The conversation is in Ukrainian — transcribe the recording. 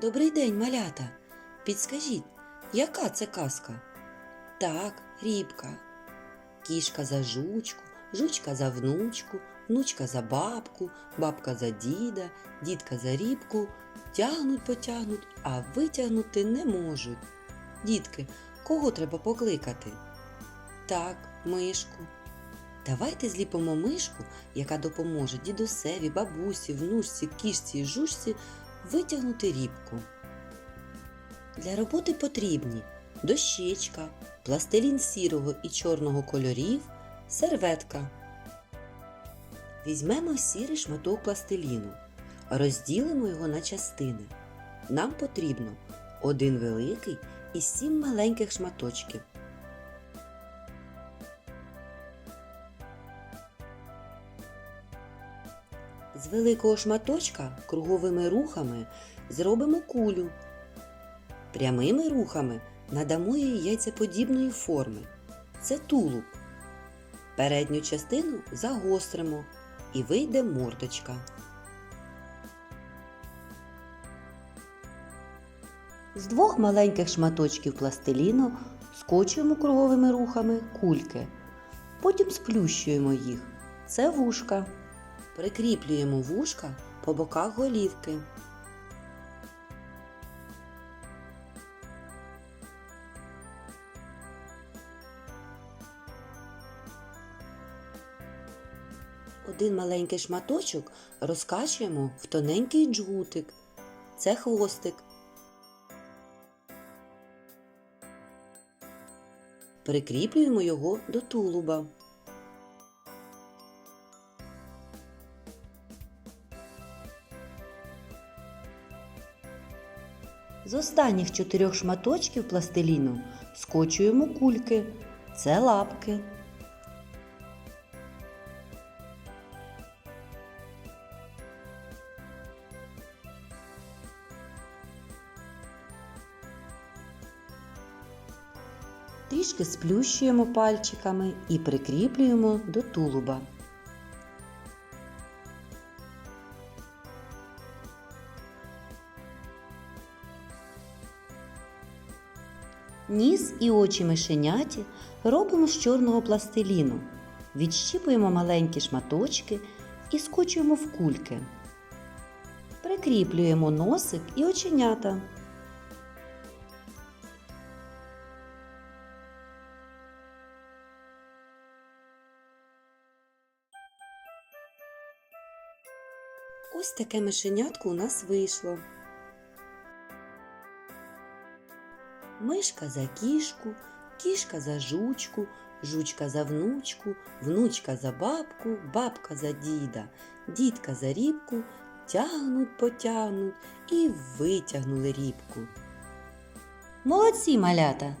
Добрий день, малята. Підскажіть, яка це казка? Так, рібка. Кішка за жучку, жучка за внучку, внучка за бабку, бабка за діда, дідка за рібку. Тягнуть, потягнуть, а витягнути не можуть. Дітки, кого треба покликати? Так, мишку. Давайте зліпимо мишку, яка допоможе дідусеві, бабусі, внучці, кішці і жучці витягнути рібку. Для роботи потрібні дощечка, пластилін сірого і чорного кольорів, серветка. Візьмемо сірий шматок пластиліну, розділимо його на частини. Нам потрібно один великий і сім маленьких шматочків. З великого шматочка круговими рухами зробимо кулю. Прямими рухами надамо їй яйцеподібної форми. Це тулуб. Передню частину загостримо і вийде мордочка. З двох маленьких шматочків пластиліну скочуємо круговими рухами кульки. Потім сплющуємо їх. Це вушка. Прикріплюємо вушка по боках голівки. Один маленький шматочок розкачуємо в тоненький джгутик. Це хвостик. Прикріплюємо його до тулуба. З останніх чотирьох шматочків пластиліну скочуємо кульки. Це лапки. Трішки сплющуємо пальчиками і прикріплюємо до тулуба. Ніс і очі мишеняті робимо з чорного пластиліну. Відщіпуємо маленькі шматочки і скочуємо в кульки. Прикріплюємо носик і оченята. Ось таке мишенятко у нас вийшло. Мишка за кішку, кішка за жучку, жучка за внучку, внучка за бабку, бабка за діда, дідка за рібку, тягнуть, потягнуть і витягнули рібку. Молодці малята!